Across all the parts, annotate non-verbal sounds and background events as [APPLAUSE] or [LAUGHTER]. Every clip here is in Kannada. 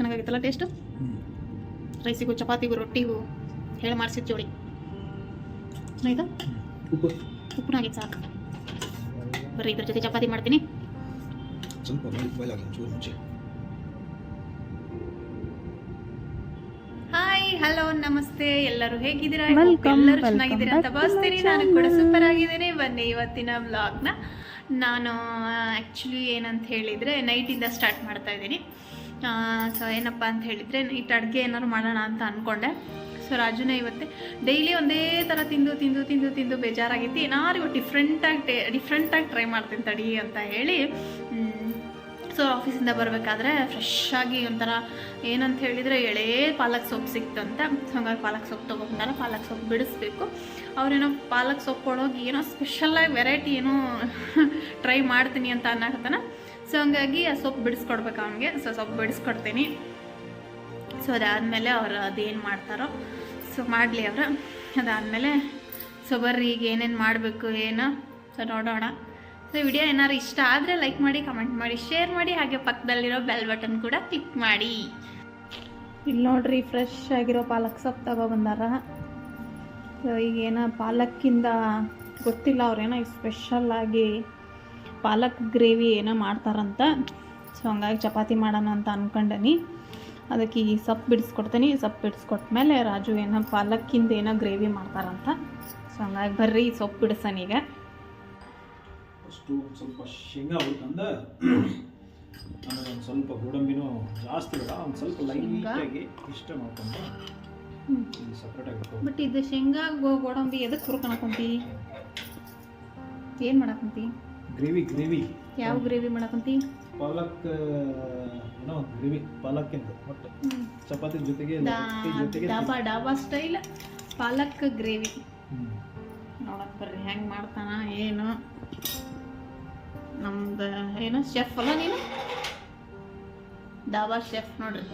ಚೆನ್ನಾಗಾಗಿತ್ತಲ್ಲ ಟೇಸ್ಟು ರೈಸಿಗೂ ಚಪಾತಿಗೂ ರೊಟ್ಟಿಗೂ ಹೇಳಿ ಮಾಡಿಸಿದ ಜೋಡಿ. ಚೆನ್ನಾಗಿತ್ತಾ ಉಪ್ಪು. ಆಗಿತ್ತು ಸಾಕು. ಬರ್ರಿ ಇದ್ರ ಜೊತೆ ಚಪಾತಿ ಮಾಡ್ತೀನಿ. ಸ್ವಲ್ಪ ಮುಂಚೆ. ಹಾಯ್ ಹಲೋ ನಮಸ್ತೆ. ಎಲ್ಲರೂ ಹೇಗಿದ್ದೀರಾ? ಎಲ್ಲರೂ ಚೆನ್ನಾಗಿದ್ದೀರಾ ಅಂತ ಭಾವಿಸ್ತೀನಿ. ನಾನು ಕೂಡ ಸೂಪರ್ ಆಗಿದ್ದೇನೆ. ಬನ್ನಿ ಇವತ್ತಿನ ವ್ಲಾಗ್ನ ನಾನು ಆ್ಯಕ್ಚುಲಿ ಏನಂತ ಹೇಳಿದರೆ ನೈಟಿಂದ ಸ್ಟಾರ್ಟ್ ಮಾಡ್ತಾ ಇದ್ದೀನಿ. ಸೊ ಏನಪ್ಪ ಅಂತ ಹೇಳಿದರೆ ನೈಟ್ ಅಡುಗೆ ಏನಾದ್ರು ಮಾಡೋಣ ಅಂತ ಅಂದ್ಕೊಂಡೆ ಸೊ ರಾಜುನೇ ಇವತ್ತೆ ಡೈಲಿ ಒಂದೇ ಥರ ತಿಂದು ತಿಂದು ತಿಂದು ತಿಂದು ಬೇಜಾರಾಗಿತ್ತು. ಏನಾದ್ರು ಡಿಫ್ರೆಂಟಾಗಿ ಟೇ ಡಿಫ್ರೆಂಟಾಗಿ ಟ್ರೈ ಮಾಡ್ತೀನಿ ತಡಿ ಅಂತ ಹೇಳಿ ಸೊ ಆಫೀಸಿಂದ ಬರಬೇಕಾದ್ರೆ ಫ್ರೆಶ್ ಆಗಿ ಒಂಥರ ಏನಂತ ಹೇಳಿದರೆ ಎಳೆ ಪಾಲಕ್ ಸೊಪ್ಪು ಸಿಕ್ತಂತೆ ಹಂಗಾಗಿ ಪಾಲಕ್ ಸೊಪ್ಪು ತೊಗೊಂಡಾರ ಪಾಲಕ್ ಸೊಪ್ಪು ಬಿಡಿಸ್ಬೇಕು. ಅವ್ರೇನೋ ಪಾಲಕ್ ಸೊಪ್ಪು ಒಳಗೆ ಏನೋ ಸ್ಪೆಷಲ್ಲಾಗಿ ವೆರೈಟಿ ಏನೋ [LAUGHS] ಟ್ರೈ ಮಾಡ್ತೀನಿ ಅಂತ ಅನ್ನಕತ್ತಾನ ಸೊ ಹಂಗಾಗಿ ಆ ಸೊಪ್ಪು ಬಿಡಿಸ್ಕೊಡ್ಬೇಕು ಅವನಿಗೆ. ಸೊ ಸೊಪ್ಪು ಬಿಡಿಸ್ಕೊಡ್ತೀನಿ. ಸೊ ಅದಾದಮೇಲೆ ಅವರು ಅದೇನು ಮಾಡ್ತಾರೋ ಸೊ ಮಾಡಲಿ ಅವರು. ಅದಾದಮೇಲೆ ಸೊ ಬರ್ರಿ ಈಗ ಏನೇನು ಮಾಡಬೇಕು, ಏನು? ಸೊ ನೋಡೋಣ. ಸೊ ವಿಡಿಯೋ ಏನಾದ್ರು ಇಷ್ಟ ಆದರೆ ಲೈಕ್ ಮಾಡಿ ಕಮೆಂಟ್ ಮಾಡಿ ಶೇರ್ ಮಾಡಿ, ಹಾಗೆ ಪಕ್ಕದಲ್ಲಿರೋ ಬೆಲ್ ಬಟನ್ ಕೂಡ ಕ್ಲಿಕ್ ಮಾಡಿ. ಇಲ್ಲಿ ನೋಡ್ರಿ ಫ್ರೆಶ್ ಆಗಿರೋ ಪಾಲಕ್ ಸೊಪ್ಪು ತಗೊಬಂದಾರ ಸೊ ಈಗೇನೋ ಪಾಲಕ್ಕಿಂದ ಗೊತ್ತಿಲ್ಲ ಅವ್ರೇನೋ ಸ್ಪೆಷಲ್ ಆಗಿ ಪಾಲಕ್ ಗ್ರೇವಿ ಏನೋ ಮಾಡ್ತಾರಂತ. ಸೊ ಹಂಗಾಗಿ ಚಪಾತಿ ಮಾಡೋಣ ಅಂತ ಅನ್ಕೊಂಡನಿ. ಅದಕ್ಕೆ ಈ ಸೊಪ್ಪು ಬಿಡಿಸ್ಕೊಡ್ತೀನಿ. ಸೊಪ್ಪು ಬಿಡಿಸ್ಕೊಟ್ಮೇಲೆ ರಾಜು ಏನೋ ಪಾಲಕ್ಕಿಂದ ಏನೋ ಗ್ರೇವಿ ಮಾಡ್ತಾರಂತ. ಸೊ ಹಂಗಾಗಿ ಬರ್ರಿ ಸೊಪ್ಪು ಬಿಡಿಸೋಣ ಈಗ. ಫಸ್ಟು ಒಂದು ಸ್ವಲ್ಪ ಶೇಂಗಾ ಆಮೇಲೆ ಒಂದು ಸ್ವಲ್ಪ ಗೋಡಂಬಿನೂ ಜಾಸ್ತಿ ಇಲ್ಲ ಒಂದು ಸ್ವಲ್ಪ ಲೈಟಾಗಿ ಇಷ್ಟ ಮಾಡ್ಕೊಂಡು ಇದು ಸಪ್ರೇಟಾಗಿ ಬಟ್ ಇದು ಶೇಂಗಾ ಗೋಡಂಬಿ ಎದಕ್ಕೆ ಹುರ್ಕೊಳಕಂತಿ ಏನು ಮಾಡಕಂತಿ? Gravy gravy. ಯಾವ ಗ್ರೇವಿ ಮಾಡಕಂತಿ? ಪಾಲಕ್ ಏನೋ ಗ್ರೇವಿ ಗ್ರೇವಿ ಇಂದ ಮತ್ತೆ ಚಪಾತಿ ಜೊತೆಗೆ ರೊಟ್ಟಿ ಜೊತೆಗೆ ಡಾಬಾ ಡಾಬಾ ಸ್ಟೈಲ್ ಪಾಲಕ್ ಗ್ರೇವಿ. ನೋಡಕ್ ಬರ್ರಿ ಹೆಂಗೆ ಮಾಡ್ತಾನ ಏನು? ನಮ್ದು ಏನು ಶೆಫ್ ಅಲ್ಲ ನೀನು? ಡಾಬಾ ಶೆಫ್ ನೋಡ್ರಿ.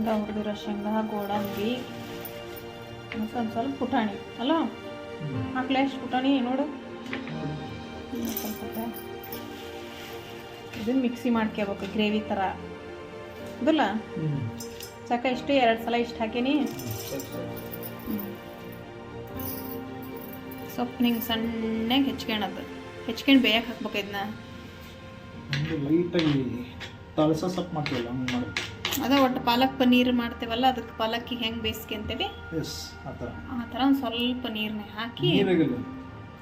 ಶೇಂಗಾ ಹುರಿದಿರೋ ಶೇಂಗಾ ಗೋಡಂಬಿ ಸ್ವಲ್ಪ ಸ್ವಲ್ಪ ಪುಟಾಣಿ ಅಲ್ಲ. ಹಾಕ್ಲೆ ಎಷ್ಟು ಪುಟಾಣಿ ನೋಡು ಇದು ಸ್ವಲ್ಪ. ಇದನ್ನ ಮಿಕ್ಸಿ ಮಾಡ್ಕೋಬೇಕು ಗ್ರೇವಿ ಥರ ಇದಲ್ಲ. ಸಾಕ ಇಷ್ಟು ಎರಡು ಸಲ ಇಷ್ಟು ಹಾಕೀನಿ. ಸೊಪ್ಪು ಹಿಂಗೆ ಸಣ್ಣಗೆ ಹೆಚ್ಕೊಳದು ಹೆಚ್ಕೊಂಡು ಬೇಯಕ್ಕೆ ಹಾಕ್ಬೇಕು ಇದನ್ನ ಲೈಟಾಗಿ ತಳಸ ಸೊಪ್ಪು ಮಾಡ್ತೀವಲ್ಲ ಹಂಗೆ ಮಾಡಿ ಅದ ಒಟ್ಟು ಪಾಲಕ್ ಪನ್ನೀರ್ ಮಾಡ್ತೇವಲ್ಲ ಅದಕ್ಕೆ ಪಾಲಕ್ಕಿ ಹೆಂಗೆ ಬೇಯಿಸ್ಕೊಂತೇವೆ ಎಸ್ ಆ ಥರ. ಆ ಥರ ಒಂದು ಸ್ವಲ್ಪ ನೀರನ್ನ ಹಾಕಿ ನೀರಾಗಿಲ್ಲ?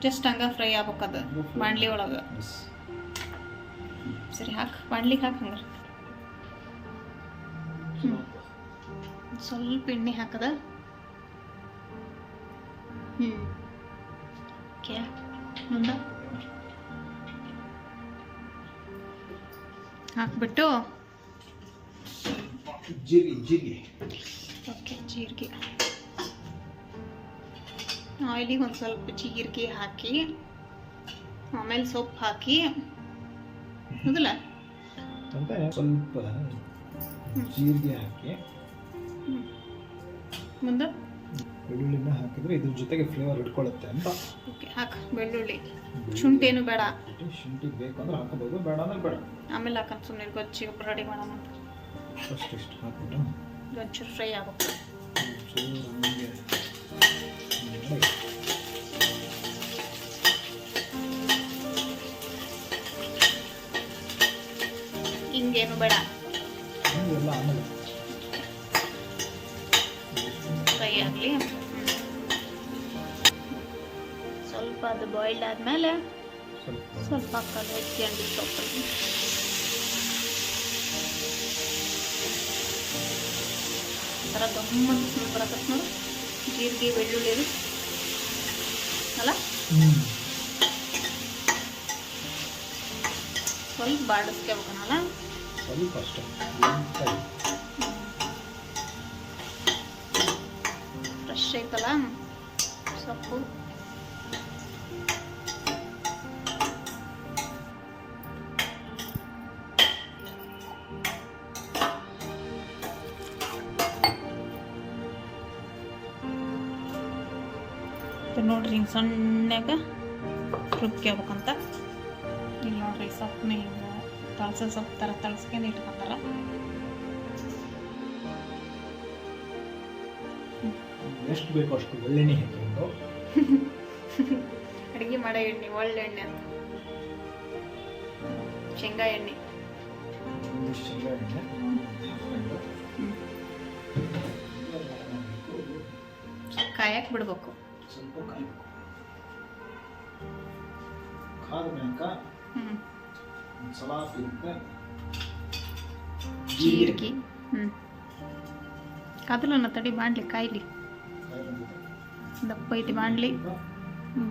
ಜಸ್ಟ್ ಹಂಗ ಫ್ರೈ ಆಗ್ಬೇಕದ ಬಾಂಡ್ಲಿ ಒಳಗೆ. ಎಸ್. ಸರಿ ಹಾಕ್ ಬಾಣ್ಲಿಗೆ ಹಾಕಿ ಹಂಗಾರೆ. ಸ್ವಲ್ಪ ಎಣ್ಣೆ ಹಾಕದ? ಹ್ಞೂ ಓಕೆ ಮುಂದೆ? ಹಾಕ್ಬಿಟ್ಟು ಜೀರಿಗೆ ಜೀರಿಗೆ ಓಕೆ ಜೀರಿಗೆ. ಆಯಿಲಿಗೆ ಒಂದು ಸ್ವಲ್ಪ ಜೀರಿಗೆ ಹಾಕಿ ಆಮೇಲೆ ಸೊಪ್ಪು ಹಾಕಿ ಹೌದಲ್ಲ? ಸ್ವಲ್ಪ ಜೀರಿಗೆ ಹಾಕಿ. ಮುಂದೆ? ಬೆಳ್ಳುಳ್ಳಿನ ಹಾಕಿದ್ರೆ ಇದ್ರ ಜೊತೆಗೆ ಫ್ಲೇವರ್ ಇಟ್ಕೊಳ್ಳುತ್ತೆ ಅಂತ. ಓಕೆ ಹಾಕು ಬೆಳ್ಳುಳ್ಳಿ. ಶುಂಠಿ ಏನು ಬೇಡ. ಶುಂಠಿ ಬೇಕಂದ್ರೆ ಹಾಕಬಹುದು ಬೇಡ ಅಂದ್ರೆ ಬೇಡ. ಆಮೇಲೆ ಹಾಕೊಂಡು ಸುಮ್ಮನೆ ಗೊಜ್ಜಿ ರೆಡಿ ಮಾಡೋಣ ಫಸ್ಟ್ ಇಷ್ಟು ಹಾಕಿಬಿಟ್ಟು ಒಂಚೂರು ಫ್ರೈ ಆಗಬೇಕು ಹಂಗೆ ಹಿಂಗೇನು ಬೇಡ. ಎಲ್ಲ ಆಮೇಲೆ ಫ್ರೈ ಆಗಲಿ. ಸ್ವಲ್ಪ ಅದು ಬಾಯ್ಲ್ಡ್ ಆದಮೇಲೆ ಸ್ವಲ್ಪ ಸ್ವಲ್ಪ ಹಾಕೋದು ಹೆಚ್ಚಿ ಸೊಪ್ಪಲ್ಲಿ ಥರ ಗಮ್ಮತ್ ಸ್ಮೆಲ್ ಬರಕತ್ ನೋಡು ಜೀರಿಗೆ ಬೆಳ್ಳುಳ್ಳಿ ಅದು. ಅಲ್ಲ ಹ್ಮ್. ಸ್ವಲ್ಪ ಬಾಡಿಸ್ಕೋಬೇಕನಲ್ಲ ಸ್ವಲ್ಪ ಅಷ್ಟೇ ಲೈಟಾಗಿ. ಫ್ರೆಶ್ ಐತಲ್ಲ ಸೊಪ್ಪು ನೋಡ್ರಿ ಹಿಂಗೆ ಸಣ್ಣಗೆ ರುಬ್ಕೋಬೇಕಂತ ಇಲ್ಲಿ ನೋಡ್ರಿ ಸೊಪ್ಪನ್ನ ಹಿಂಗೆ ತಳಸ ಸೊಪ್ಪು ಥರ ತಳಸ್ಕೊಂಡು ಇಟ್ಕೊಂಡಾರ. ಎಷ್ಟು ಬೇಕು ಅಷ್ಟು ಒಳ್ಳೆಣ್ಣೆ ಹಾಕೊಂಡು [LAUGHS] ಅಡುಗೆ ಮಾಡೋ ಎಣ್ಣೆ ಒಳ್ಳೆಣ್ಣೆ ಅಂತ ಶೇಂಗಾ ಎಣ್ಣೆ. ಶೇಂಗಾ ಎಣ್ಣೆ. ಹಾಕ್ಕೊಂಡು ಕಾಯಕ್ಕೆ ಬಿಡ್ಬೇಕು. ಸ್ವಲ್ಪ ಕಾಯಬೇಕು ಕಾದ ಮ್ಯಾಕ ಹ್ಞೂ ಒಂದು ಸಲಾಪ್ ಇರುತ್ತೆ ಜೀರಿಗೆ ಹ್ಞೂ ಕದಲನ್ನ ತಡಿ ಬಾಣ್ಲಿ ಕಾಯ್ಲಿ ದಪ್ಪ ಐತಿ ಬಾಣ್ಲಿ ಹ್ಞೂ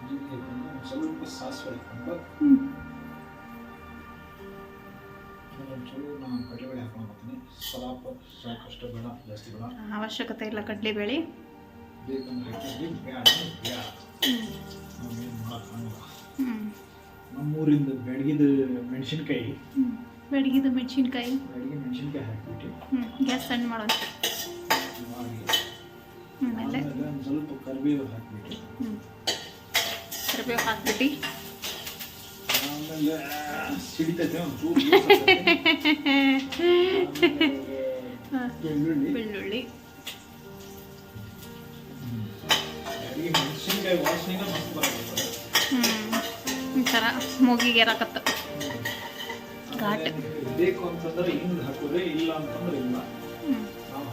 ಜೀರಿಗೆ ಹಾಕೊಂಡು ಒಂದ್ ಸ್ವಲ್ಪ ಸಾಸಿವೆ ಹಾಕೊಂಡು ಹ್ಞೂ ಆಮೇಲೆ ನಾನು ಕಡಲೆಬೇಳೆ ಹಾಕೊಂಡು ಬರ್ತೀನಿ. ಸಲಾಪ್ ಸಾಕಷ್ಟು ಬೇಡ ಜಾಸ್ತಿ ಬೇಡ. ಅವಶ್ಯಕತೆ ಇಲ್ಲ ಕಡಲೆಬೇಳೆ ಬೇಕಂದ್ರೆ ಹಾಕಿದ್ವಿ ಬೇಡ ಬೇಡ. ಹ್ಞೂ ನಾವೇನು ಮಾಡೋಕ್ಕಾಗಲ್ಲ ಹ್ಞೂ ನಮ್ಮೂರಿಂದ ಬೆಳಗಿದ ಮೆಣಸಿನ್ಕಾಯಿ. ಬೆಳಗಿದ ಮೆಣಸಿನ್ಕಾಯಿ. ಬೆಳಗ್ಗೆ ಮೆಣಸಿನ್ಕಾಯಿ ಹಾಕ್ಬಿಟ್ಟು ಹ್ಞೂ ಗ್ಯಾಸ್ ಸಣ್ಣ ಮಾಡೋಣ. ಮಾಡಿ ಆಮೇಲೆ? ಒಂದು ಸ್ವಲ್ಪ ಕರಿಬೇವು ಹಾಕ್ಬಿಟ್ಟು. ಹ್ಞೂ ಕರಿಬೇವು ಹಾಕ್ಬಿಟ್ಟು. ಬೆಳ್ಳುಳ್ಳಿ. ಈ ಹ್ಞೂ ಒಂಥರ ಮೂಗಿಗೆ ಏರಾಕತ್ತ. ಘಾಟ್. ಬೇಕು ಅಂತಂದ್ರೆ ಹಿಂಗ್ ಹಾಕೋದೇ ಇಲ್ಲ ಅಂತಂದ್ರೆ ಇಲ್ಲ. ನಾವು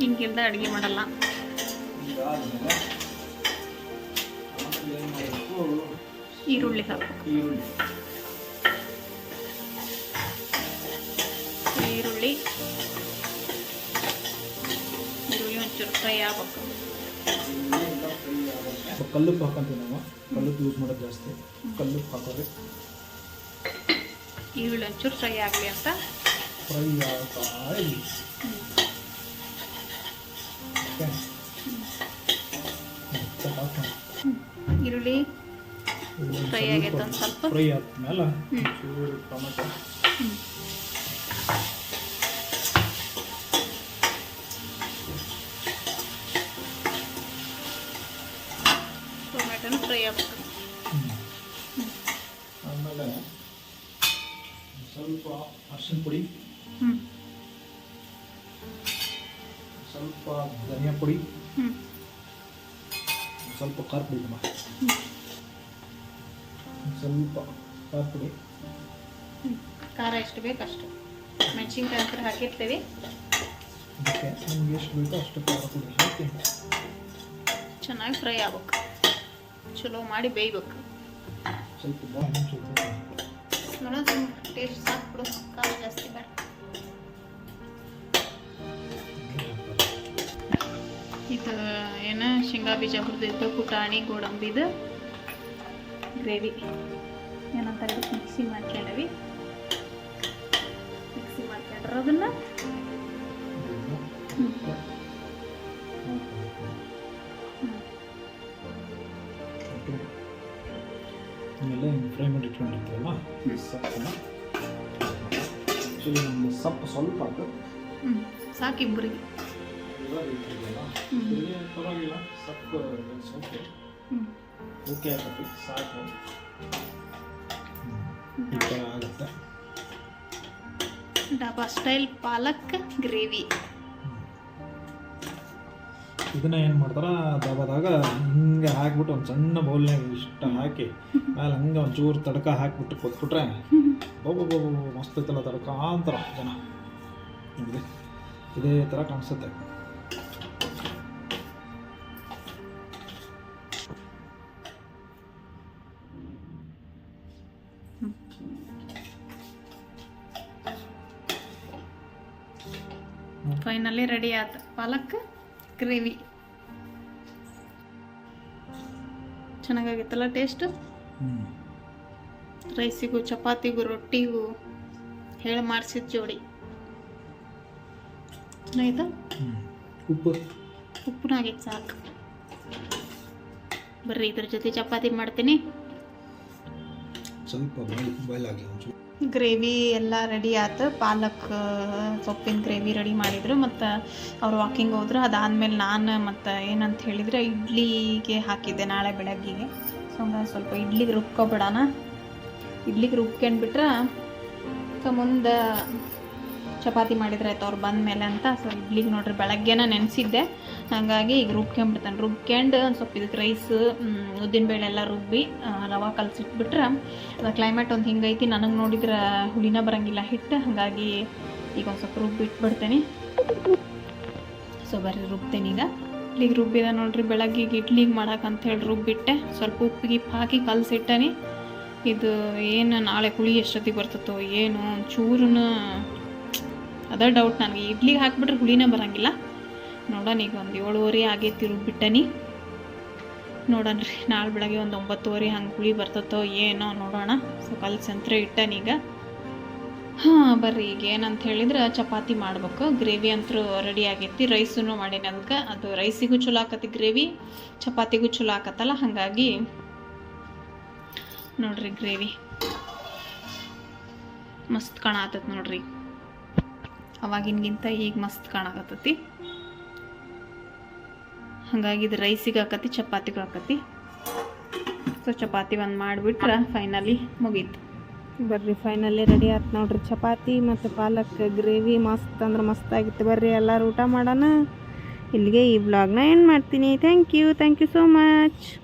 ಹಿಂಗಿಲ್ದ ಅಡುಗೆ ಮಾಡಲ್ಲ. ಆಮೇಲೆ ಈರುಳ್ಳಿ ಹಾಕು. ಈರುಳ್ಳಿ. ಈರುಳ್ಳಿ ಈರುಳ್ಳಿ ಒಂಚೂರು ಫ್ರೈ ಆಗ್ಬೇಕು. ಕಲ್ಲುಪ್ಪು ಹಾಕಂತೀವಿ ನಾವು. ಕಲ್ಲುಪ್ಪು ಯೂಸ್ ಮಾಡೋದು ಜಾಸ್ತಿ. ಕಲ್ಲು ಹಾಕೋರಿ ಈರುಳ್ಳಿ ಒಂಚೂರು ಫ್ರೈ ಆಗಲಿ ಅಂತ. ಫ್ರೈ ಆಗ್ತಾ ಸ್ವಲ್ಪ. ಫ್ರೈ ಆದ್ಮೇಲೆ ಹ್ಮ್. ಚೂರು ಟೊಮೆಟೊ ಹ್ಞೂ ಟೊಮೆಟೊನು ಫ್ರೈ ಆಗ್ಬೇಕು ಆಮೇಲೆ ಸ್ವಲ್ಪ ಅರಿಶಿನ ಪುಡಿ ಹ್ಞೂ ಸ್ವಲ್ಪ ಧನಿಯಾ ಪುಡಿ ಹ್ಞೂ ಸ್ವಲ್ಪ ಖಾರ ಪುಡಿ ಅಮ್ಮ ಸ್ವಲ್ಪ ಖಾರ ಪುಡಿ ಖಾರ ಎಷ್ಟು ಬೇಕು ಅಷ್ಟು. ಮೆಣಸಿನ್ಕಾಯಿ ಅಂತ ಹಾಕಿರ್ತೀವಿ. ಅದಕ್ಕೆ ನಮ್ಗೆ ಎಷ್ಟು ಬೇಕೋ ಅಷ್ಟು ಖಾರ ಪುಡಿ ಹಾಕಿ ಚೆನ್ನಾಗಿ ಫ್ರೈ ಆಗ್ಬೇಕು. ಚಲೋ ಮಾಡಿ ಬೇಯ್ಬೇಕು. ಸ್ವಲ್ಪ ನೋಡೋದು ಟೇಸ್ಟ್ ಸಾಕು ಬಿಡು. ಖಾರ ಜಾಸ್ತಿ ಬೇಡ. ಇದು ಏನು ಶೇಂಗಾ ಬೀಜ ಹುರಿದಿದ್ದು ಪುಟಾಣಿ ಗೋಡಂಬಿದು. ಗ್ರೇವಿ. ಏನಂತಾರೆ ಮಿಕ್ಸಿ ಮಾಡ್ಕೊಂಡವಿ. ಮಿಕ್ಸಿ ಮಾಡ್ಕೊಂಡ್ರೆ ಅದನ್ನು. ಆಮೇಲೆ ಫ್ರೈ ಮಾಡಿ ಇಟ್ಕೊಂಡಿರ್ತೀವಲ್ಲ? ಈ ಸೊಪ್ಪನ್ನ. ಆ್ಯಕ್ಚುಲಿ ನಮಗೆ ಸೊಪ್ಪು ಸ್ವಲ್ಪ ಅದು ಹ್ಞೂ ಸಾಕು ಇಬ್ಬರಿಗೆ ಎಲ್ಲ ಪರವಾಗಿಲ್ಲ. ಸೊಪ್ಪು ಸ್ವಲ್ಪ ಹ್ಞೂ ಓಕೆ ಆಗತ್ತೆ ಸಾಕು ಈ ಥರ ಆಗುತ್ತೆ ಡಾಬಾ ಸ್ಟೈಲ್ ಪಾಲಕ್ ಗ್ರೇವಿ ಇದನ್ನ ಏನು ಮಾಡ್ತಾರ? ಡಾಬಾದಾಗ ಹಿಂಗೆ ಹಾಕ್ಬಿಟ್ಟು ಒಂದು ಸಣ್ಣ ಬೌಲ್ನಾಗ ಇಷ್ಟ ಹಾಕಿ ಮೇಲೆ ಹಂಗೆ ಒಂಚೂರು ತಡಕ ಹಾಕ್ಬಿಟ್ಟು ಕೊಟ್ಬಿಟ್ರೆ [LAUGHS] ಬೋಬೋ ಮಸ್ತ್ ಐತಲ್ಲ ತಡಕ ಅಂತಾರ ಜನ. ನೋಡಿದೆ ಇದೇ ಥರ ಕಾಣಿಸುತ್ತೆ. ಫೈನಲಿ ರೆಡಿ ಆಯ್ತು. ಪಾಲಕ್ ಗ್ರೇವಿ ಚೆನ್ನಾಗಾಗಿತ್ತಲ್ಲ ಟೇಸ್ಟು ರೈಸಿಗೂ ಚಪಾತಿಗೂ ರೊಟ್ಟಿಗೂ ಹೇಳಿ ಮಾಡಿಸಿದ ಜೋಡಿ. ಚೆನ್ನಾಗಿತ್ತು ಉಪ್ಪು? ಉಪ್ಪುನ ಆಗೈತೆ ಸಾಕು. ಬರ್ರಿ ಇದ್ರ ಜೊತೆ ಚಪಾತಿ ಮಾಡ್ತೀನಿ. ಸ್ವಲ್ಪ ಗ್ರೇವಿ ಎಲ್ಲ ರೆಡಿ ಆಯ್ತು ಪಾಲಕ್ ಸೊಪ್ಪಿನ ಗ್ರೇವಿ ರೆಡಿ ಮಾಡಿದ್ರು. ಮತ್ತು ಅವ್ರು ವಾಕಿಂಗ್ ಹೋದ್ರು. ಅದಾದಮೇಲೆ ನಾನು ಮತ್ತು ಏನಂತ ಹೇಳಿದರೆ ಇಡ್ಲಿಗೆ ಹಾಕಿದ್ದೆ ನಾಳೆ ಬೆಳಗ್ಗೆಗೆ. ಸೊ ಸ್ವಲ್ಪ ಇಡ್ಲಿಗೆ ರುಬ್ಕೊಬಿಡೋಣ. ಇಡ್ಲಿಗೆ ರುಬ್ಕೊಂಡ್ಬಿಟ್ರೆ ಸೊ ಮುಂದೆ ಚಪಾತಿ ಮಾಡಿದ್ರೆ ಆಯ್ತು, ಅವ್ರು ಬಂದ ಮೇಲೆ ಅಂತ. ಸೊ ಇಡ್ಲಿಗೆ ನೋಡ್ರಿ, ಬೆಳಗ್ಗೆನ ನೆನೆಸಿದ್ದೆ. ಹಾಗಾಗಿ ಈಗ ರುಬ್ಕೊಂಡ್ಬಿಡ್ತಾನೆ ರುಬ್ಕೊಂಡು ಒಂದು ಸ್ವಲ್ಪ ಇದಕ್ಕೆ ರೈಸ್ ಉದ್ದಿನಬೇಳೆ ಎಲ್ಲ ರುಬ್ಬಿ ರವ ಕಲಸಿಟ್ಬಿಟ್ರೆ ಕ್ಲೈಮೇಟ್ ಒಂದು ಹಿಂಗೈತಿ. ನನಗೆ ನೋಡಿದ್ರೆ ಹುಳಿನ ಬರಂಗಿಲ್ಲ ಹಿಟ್ಟು. ಹಾಗಾಗಿ ಈಗ ಒಂದು ಸ್ವಲ್ಪ ರುಬ್ಬಿ ಇಟ್ಬಿಡ್ತೇನೆ ಸೊ ಬರ್ರಿ, ರುಬ್ತೇನೆ ಈಗ. ಇಡ್ಲಿಗೆ ರುಬ್ಬಿದ ನೋಡ್ರಿ ಬೆಳಗ್ಗೆ ಇಡ್ಲಿಗೆ ಅಂತ ಹೇಳಿ ರುಬ್ಬಿಟ್ಟೆ. ಸ್ವಲ್ಪ ಉಪ್ಪಿಗೆ ಹಾಕಿ ಕಲಸಿಟ್ಟನಿ. ಇದು ಏನು ನಾಳೆ ಹುಳಿ ಎಷ್ಟೊತ್ತಿಗೆ ಬರ್ತತೋ ಏನು ಒಂಚೂರುನ ಅದ ಡೌಟ್ ನನಗೆ ಇಡ್ಲಿಗೆ ಹಾಕ್ಬಿಟ್ರೆ ಹುಳಿನೇ ಬರಂಗಿಲ್ಲ. ನೋಡೋಣ, ಈಗ ಒಂದು ಏಳುವರೆ ಆಗೈತಿ ರುಬ್ಬಿಟ್ಟನಿ ನೋಡೋಣ ರೀ ನಾಳೆ ಬೆಳಗ್ಗೆ ಒಂದು ಒಂಬತ್ತುವರೆ ಹಂಗೆ ಹುಳಿ ಬರ್ತತ್ತೋ ಏನೋ ನೋಡೋಣ. ಸೊ ಕಲ್ಸಂತ್ರ ಈಗ. ಹಾಂ, ಬರ್ರಿ, ಈಗ ಏನಂತ ಹೇಳಿದ್ರೆ ಚಪಾತಿ ಮಾಡ್ಬೇಕು. ಗ್ರೇವಿ ಅಂತೂ ರೆಡಿ ಆಗೈತಿ. ರೈಸೂನು ಮಾಡೀನಿ ಅದಕ್ಕೆ. ಅದು ರೈಸಿಗೂ ಚಲೋ ಆಕತಿ ಗ್ರೇವಿ, ಚಪಾತಿಗೂ ಚಲೋ ಆಕತ್ತಲ್ಲ, ಹಾಗಾಗಿ ನೋಡ್ರಿ ಗ್ರೇವಿ. ಮಸ್ತ್ ಕಾಣತೈತಿ ನೋಡ್ರಿ. ಅವಾಗಿನ್ಗಿಂತ ಈಗ ಮಸ್ತ್ ಕಾಣಕತ್ತತಿ. ಹಾಗಾಗಿ ಇದು ರೈಸಿಗೆ ಹಾಕತಿ, ಚಪಾತಿಗೂ ಹಾಕತಿ. ಸೊ ಚಪಾತಿ ಒಂದು ಮಾಡಿಬಿಟ್ರೆ ಫೈನಲಿ ಮುಗೀತು. ಬರ್ರಿ ಫೈನಲಿ ರೆಡಿ ಆಯ್ತು ನೋಡ್ರಿ. ಚಪಾತಿ ಮತ್ತು ಪಾಲಕ್, ಗ್ರೇವಿ ಮಸ್ತ್ ಅಂದ್ರೆ ಮಸ್ತ್ ಆಗಿತ್ತು. ಬರ್ರಿ, ಎಲ್ಲರೂ ಊಟ ಮಾಡೋಣ. ಇಲ್ಲಿಗೆ ಈ ಬ್ಲಾಗ್ನ ಏನು ಮಾಡ್ತೀನಿ. Thank you thank you so much